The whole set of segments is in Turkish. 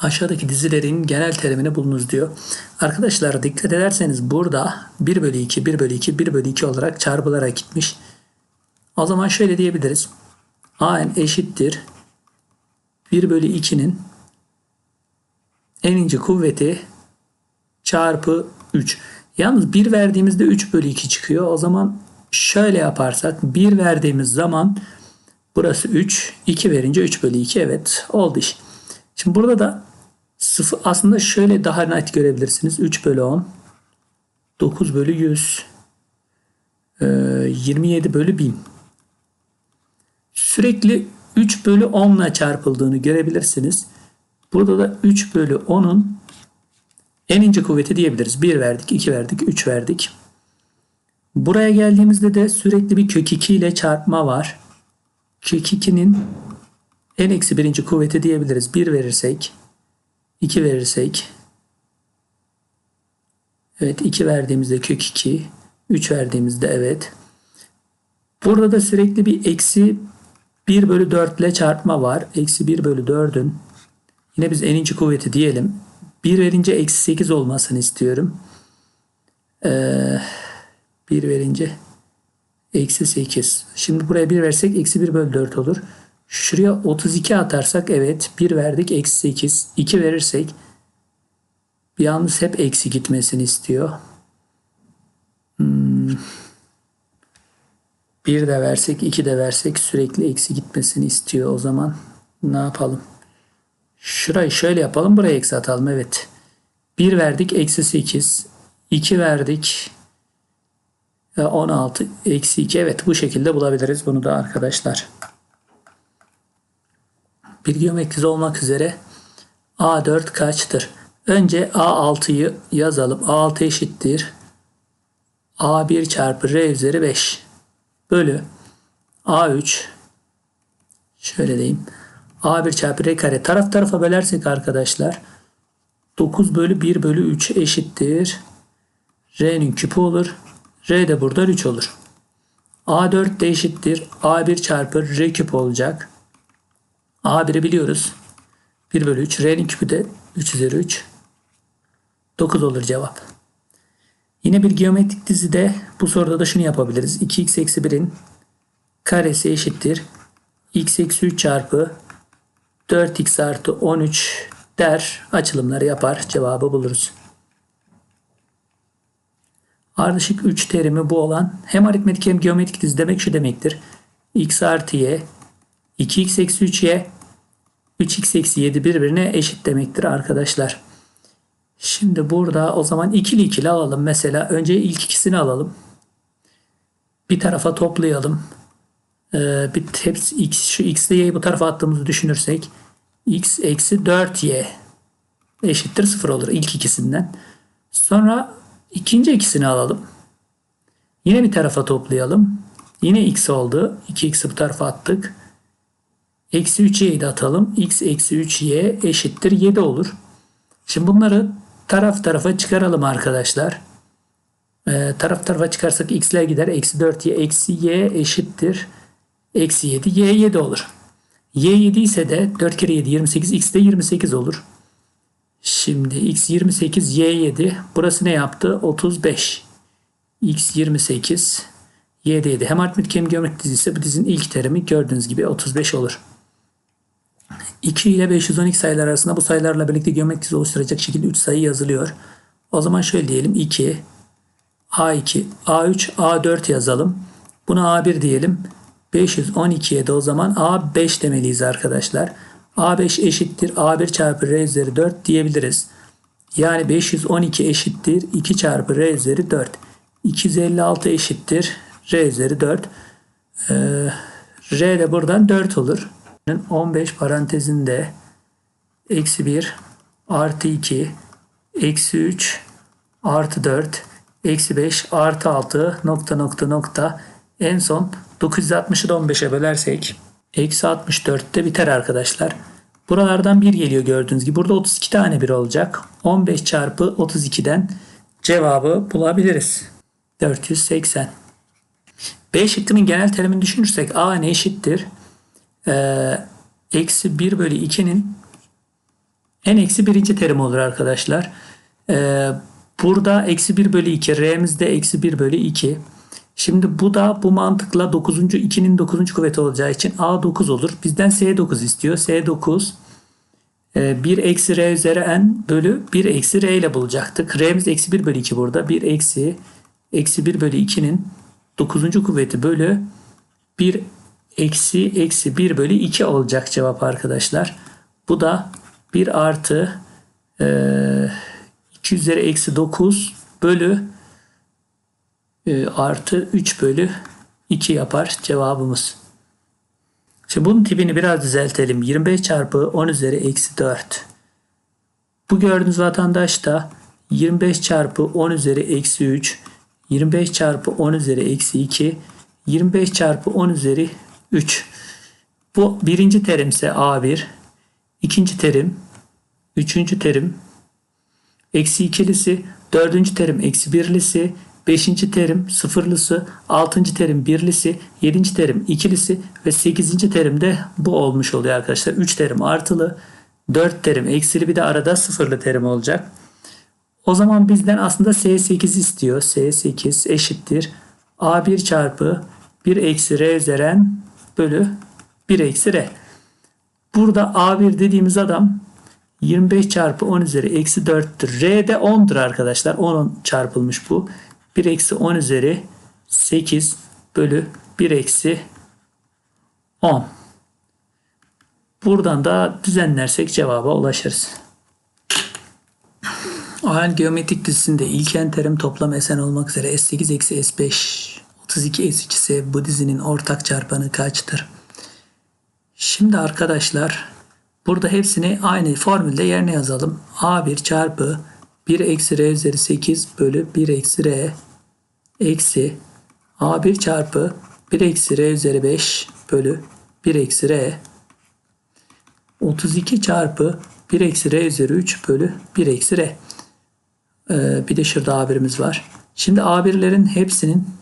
aşağıdaki dizilerin genel terimini bulunuz diyor. Arkadaşlar dikkat ederseniz burada 1 bölü 2, 1 bölü 2, 1 bölü 2 olarak çarpılarak gitmiş. O zaman şöyle diyebiliriz. an eşittir 1 bölü 2'nin en ince kuvveti çarpı 3. Yalnız 1 verdiğimizde 3 bölü 2 çıkıyor. O zaman şöyle yaparsak 1 verdiğimiz zaman burası 3. 2 verince 3 bölü 2 evet oldu iş. Şimdi burada da sıfır, aslında şöyle daha net görebilirsiniz. 3 bölü 10 9 bölü 100 27 bölü 1000 sürekli 3 bölü 10 ile çarpıldığını görebilirsiniz. Burada da 3 bölü 10'un en ince kuvveti diyebiliriz. 1 verdik, 2 verdik, 3 verdik. Buraya geldiğimizde de sürekli bir kök 2 ile çarpma var. Kök 2'nin en eksi birinci kuvveti diyebiliriz. 1 verirsek, 2 verirsek, evet 2 verdiğimizde kök 2, 3 verdiğimizde evet. Burada da sürekli bir eksi 1 bölü 4 ile çarpma var. Eksi 1 bölü 4'ün yine biz en ince kuvveti diyelim. 1 verince eksi 8 olmasını istiyorum. Ee, 1 verince eksi 8. Şimdi buraya 1 versek eksi 1 bölü 4 olur. Şuraya 32 atarsak evet 1 verdik eksi 8. 2 verirsek yalnız hep eksi gitmesini istiyor. Hmm. 1 de versek 2 de versek sürekli eksi gitmesini istiyor. O zaman ne yapalım? Şurayı şöyle yapalım. Buraya eksi atalım. Evet. 1 verdik. Eksi 8. 2 verdik. 16. Eksi 2. Evet bu şekilde bulabiliriz bunu da arkadaşlar. Bir geometriz olmak üzere A4 kaçtır? Önce A6'yı yazalım. A6 eşittir. A1 çarpı R üzeri 5 bölü A3 şöyle diyeyim. A1 çarpı R kare taraf tarafa bölersek arkadaşlar 9 bölü 1 bölü 3 eşittir. R'nin küpü olur. R de burada 3 olur. A4 de eşittir. A1 çarpı R küp olacak. A1'i biliyoruz. 1 bölü 3. R'nin küpü de 3 üzeri 3. 9 olur cevap. Yine bir geometrik dizide bu soruda da şunu yapabiliriz. 2x eksi 1'in karesi eşittir. x eksi 3 çarpı 4x artı 13 der açılımları yapar. Cevabı buluruz. Ardışık 3 terimi bu olan hem aritmetik hem geometrik dizi demek şu demektir. x artı y 2x eksi 3y 3x eksi 7 birbirine eşit demektir arkadaşlar. Şimdi burada o zaman ikili ikili alalım. Mesela önce ilk ikisini alalım. Bir tarafa toplayalım. Ee, bir hepsi x, şu x ile y'yi bu tarafa attığımızı düşünürsek x eksi 4y eşittir 0 olur ilk ikisinden. Sonra ikinci ikisini alalım. Yine bir tarafa toplayalım. Yine x oldu. 2x'i bu tarafa attık. Eksi 3y'yi de atalım. x eksi 3y eşittir 7 olur. Şimdi bunları taraf tarafa çıkaralım arkadaşlar. Ee, taraf tarafa çıkarsak x'ler gider. Eksi 4y eksi y eşittir. Eksi 7 y 7 olur. y 7 ise de 4 kere 7 28 x de 28 olur. Şimdi x 28 y 7 burası ne yaptı? 35 x 28 y de 7 hem aritmetik hem geometrik dizi ise bu dizinin ilk terimi gördüğünüz gibi 35 olur. 2 ile 512 sayılar arasında bu sayılarla birlikte geometrik oluşturacak şekilde 3 sayı yazılıyor. O zaman şöyle diyelim 2, A2, A3, A4 yazalım. Buna A1 diyelim. 512'ye de o zaman A5 demeliyiz arkadaşlar. A5 eşittir A1 çarpı R üzeri 4 diyebiliriz. Yani 512 eşittir 2 çarpı R üzeri 4. 256 eşittir R üzeri 4. Ee, R de buradan 4 olur. 15 parantezinde eksi 1 artı 2 eksi 3 artı 4 eksi 5 artı 6 nokta nokta nokta en son 960'ı da 15'e bölersek eksi 64'te biter arkadaşlar. Buralardan 1 geliyor gördüğünüz gibi. Burada 32 tane 1 olacak. 15 çarpı 32'den cevabı bulabiliriz. 480. B şıkkının genel terimini düşünürsek A ne eşittir? Ee, eksi 1 bölü 2'nin n eksi birinci terim olur arkadaşlar. Ee, burada eksi 1 bölü 2. R'miz de eksi 1 bölü 2. Şimdi bu da bu mantıkla 9. 2'nin 9. kuvveti olacağı için A 9 olur. Bizden S 9 istiyor. S 9 1 eksi R üzeri N bölü 1 eksi R ile bulacaktık. R'miz eksi 1 bölü 2 burada. 1 eksi eksi 1 bölü 2'nin 9. kuvveti bölü 1 eksi eksi 1 bölü 2 olacak cevap arkadaşlar. Bu da 1 artı e, 2 üzeri eksi 9 bölü e, artı 3 bölü 2 yapar cevabımız. Şimdi bunun tipini biraz düzeltelim. 25 çarpı 10 üzeri eksi 4. Bu gördüğünüz vatandaş da 25 çarpı 10 üzeri eksi 3, 25 çarpı 10 üzeri eksi 2, 25 çarpı 10 üzeri 3. Bu birinci terimse A1, ikinci terim, üçüncü terim, eksi ikilisi, dördüncü terim eksi birlisi, beşinci terim sıfırlısı, altıncı terim birlisi, yedinci terim ikilisi ve sekizinci terim de bu olmuş oluyor arkadaşlar. Üç terim artılı, dört terim eksili bir de arada sıfırlı terim olacak. O zaman bizden aslında S8 istiyor. S8 eşittir. A1 çarpı 1 eksi R üzeri bölü 1 eksi R. Burada A1 dediğimiz adam 25 çarpı 10 üzeri eksi 4'tür. R de 10'dur arkadaşlar. 10 çarpılmış bu. 1 eksi 10 üzeri 8 bölü 1 eksi 10. Buradan da düzenlersek cevaba ulaşırız. AN geometrik dizisinde ilk n terim toplam Sn olmak üzere S8 eksi S5 32 S3 ise bu dizinin ortak çarpanı kaçtır? Şimdi arkadaşlar burada hepsini aynı formülde yerine yazalım. A1 çarpı 1 eksi R üzeri 8 bölü 1 eksi R eksi A1 çarpı 1 eksi R üzeri 5 bölü 1 eksi R 32 çarpı 1 eksi R üzeri 3 bölü 1 eksi R. Ee, bir de şurada A1'imiz var. Şimdi A1'lerin hepsinin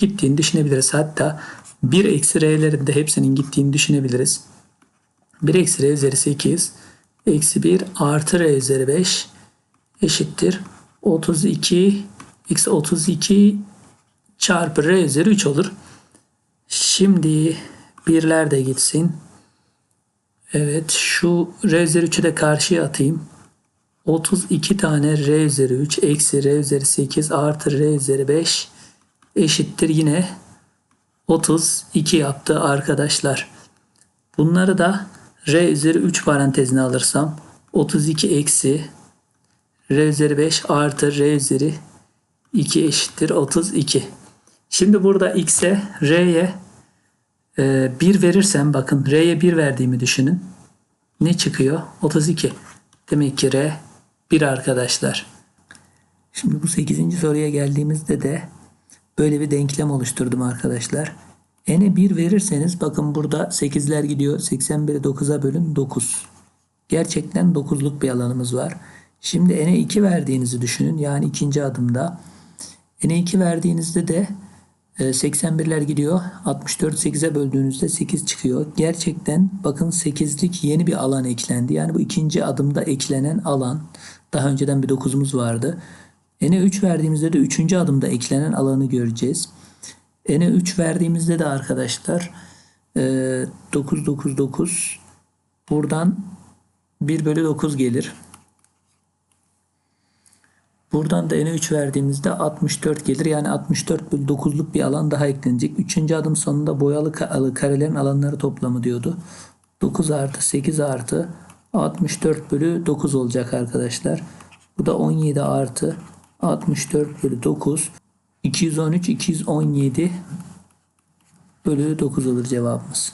gittiğini düşünebiliriz. Hatta 1 eksi R'lerin de hepsinin gittiğini düşünebiliriz. 1 eksi R üzeri 8 eksi 1 artı R üzeri 5 eşittir. 32 x 32 çarpı R üzeri 3 olur. Şimdi birler de gitsin. Evet şu R üzeri 3'ü de karşıya atayım. 32 tane R üzeri 3 eksi R üzeri 8 artı R üzeri 5 eşittir yine 32 yaptı arkadaşlar. Bunları da R üzeri 3 parantezine alırsam 32 eksi R üzeri 5 artı R üzeri 2 eşittir 32. Şimdi burada x'e R'ye e, 1 verirsem bakın R'ye 1 verdiğimi düşünün. Ne çıkıyor? 32. Demek ki R 1 arkadaşlar. Şimdi bu 8. soruya geldiğimizde de böyle bir denklem oluşturdum arkadaşlar. N'e 1 verirseniz bakın burada 8'ler gidiyor. 81'i 9'a bölün 9. Gerçekten 9'luk bir alanımız var. Şimdi N'e 2 verdiğinizi düşünün. Yani ikinci adımda. N'e 2 verdiğinizde de 81'ler gidiyor. 64 8'e böldüğünüzde 8 çıkıyor. Gerçekten bakın 8'lik yeni bir alan eklendi. Yani bu ikinci adımda eklenen alan. Daha önceden bir 9'umuz vardı. N'e 3 verdiğimizde de 3. adımda eklenen alanı göreceğiz. N'e 3 verdiğimizde de arkadaşlar 9 9 9 buradan 1 bölü 9 gelir. Buradan da n'e 3 verdiğimizde 64 gelir. Yani 64 bölü 9'luk bir alan daha eklenecek. Üçüncü adım sonunda boyalı karelerin alanları toplamı diyordu. 9 artı 8 artı 64 bölü 9 olacak arkadaşlar. Bu da 17 artı 64 bölü 9. 213, 217 bölü 9 olur cevabımız.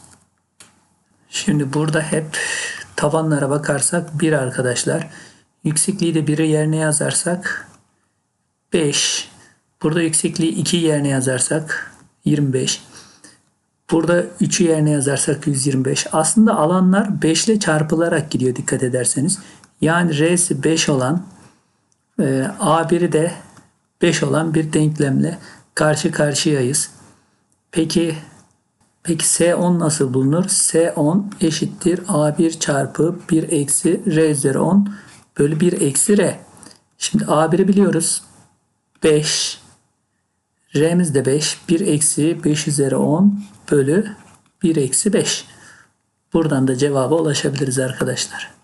Şimdi burada hep tabanlara bakarsak 1 arkadaşlar. Yüksekliği de 1'i yerine yazarsak 5. Burada yüksekliği 2 yerine yazarsak 25. Burada 3'ü yerine yazarsak 125. Aslında alanlar 5 ile çarpılarak gidiyor dikkat ederseniz. Yani R'si 5 olan A1'i de 5 olan bir denklemle karşı karşıyayız. Peki Peki S10 nasıl bulunur? S10 eşittir A1 çarpı 1 eksi R üzeri 10 bölü 1 eksi R. Şimdi A1'i biliyoruz. 5. R'miz de 5. 1 eksi 5 üzeri 10 bölü 1 eksi 5. Buradan da cevaba ulaşabiliriz arkadaşlar.